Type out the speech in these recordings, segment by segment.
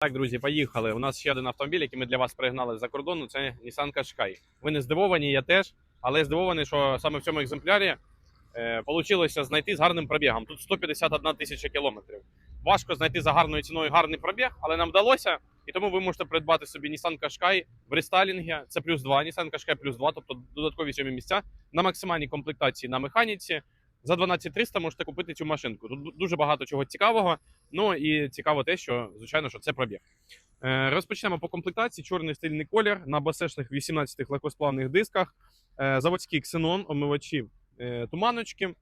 Так, друзі, поїхали. У нас ще один автомобіль, який ми для вас пригнали з-за кордону. Це Nissan Qashqai. Ви не здивовані, я теж, але здивований, що саме в цьому екземплярі е, знайти з гарним пробігом. Тут 151 тисяча кілометрів. Важко знайти за гарною ціною гарний пробіг, але нам вдалося. І тому ви можете придбати собі Nissan Qashqai в рестайлінгі. Це плюс 2, Nissan Qashqai плюс 2, тобто додаткові сьомі місця на максимальній комплектації на механіці. За 12300 можете купити цю машинку. Тут дуже багато чого цікавого. Ну і цікаво те, що звичайно, що це пробіг. Е, Розпочнемо по комплектації. Чорний стильний колір на басешних 18 легкосплавних дисках, е, заводський ксенон, омивачі, е, туманочки.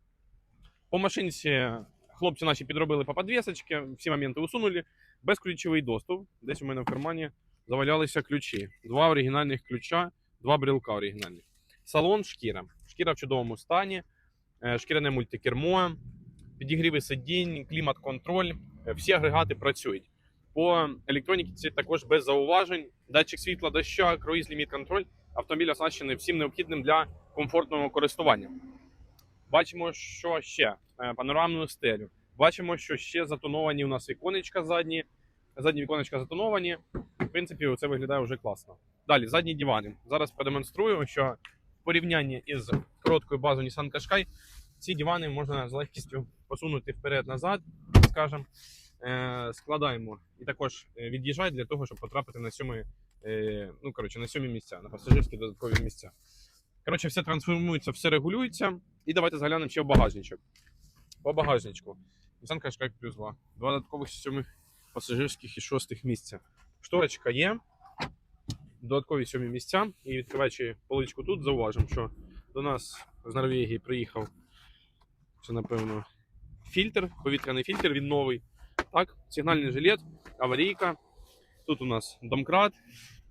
По машинці хлопці наші підробили по подвісочці, всі моменти усунули. Безключовий доступ. Десь у мене в кармані завалялися ключі. Два оригінальних ключа, два брелка оригінальних. Салон шкіра. Шкіра в чудовому стані, шкіряне мультикермо, підігріви сидінь, клімат-контроль. Е, Всі агрегати працюють. По електроніці це також без зауважень. Датчик світла доща, круїз ліміт контроль. Автомобіль оснащений всім необхідним для комфортного користування. Бачимо, що ще Е, панорамну стелю. Бачимо, що ще затоновані у нас віконечка задні. Задні віконечка затоновані. В принципі, це виглядає вже класно. Далі, задні дивани. Зараз продемонструю, що порівнянні із короткою базою Nissan Qashqai ці дивани можна з легкістю посунути вперед-назад, скажімо. Е, складаємо і також е, від'їжджають для того, щоб потрапити на сьомі, е, ну, коротше, на сьомі місця, на пасажирські додаткові місця. Коротше, все трансформується, все регулюється. І давайте заглянемо ще в багажничок. По багажничку. Nissan Qashqai плюс 2. Два додаткових сьомих пасажирських і шостих місця. Шторочка є. Додаткові сьомі місця. І відкриваючи поличку тут, зауважимо, що до нас з Норвегії приїхав. Це, напевно, фільтр, повітряний фільтр, він новий. Так, сигнальний жилет, аварійка. Тут у нас домкрат.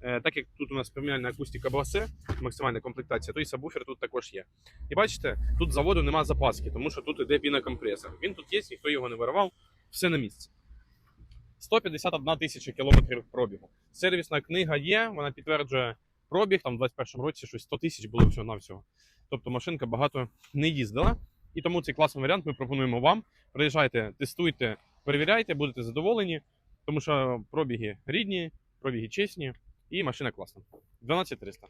Е, так як тут у нас преміальна акустика басе, максимальна комплектація, то і сабвуфер тут також є. І бачите, тут заводу нема запаски, тому що тут іде пінокомпресор. Він тут є, ніхто його не виривав, все на місці. 151 тисяча кілометрів пробігу. Сервісна книга є, вона підтверджує пробіг, там в 21 році щось 100 тисяч було всього на всього. Тобто машинка багато не їздила. І тому цей класний варіант ми пропонуємо вам. Приїжджайте, тестуйте, перевіряйте, будете задоволені, тому що пробіги рідні, пробіги чесні і машина класна. 12300.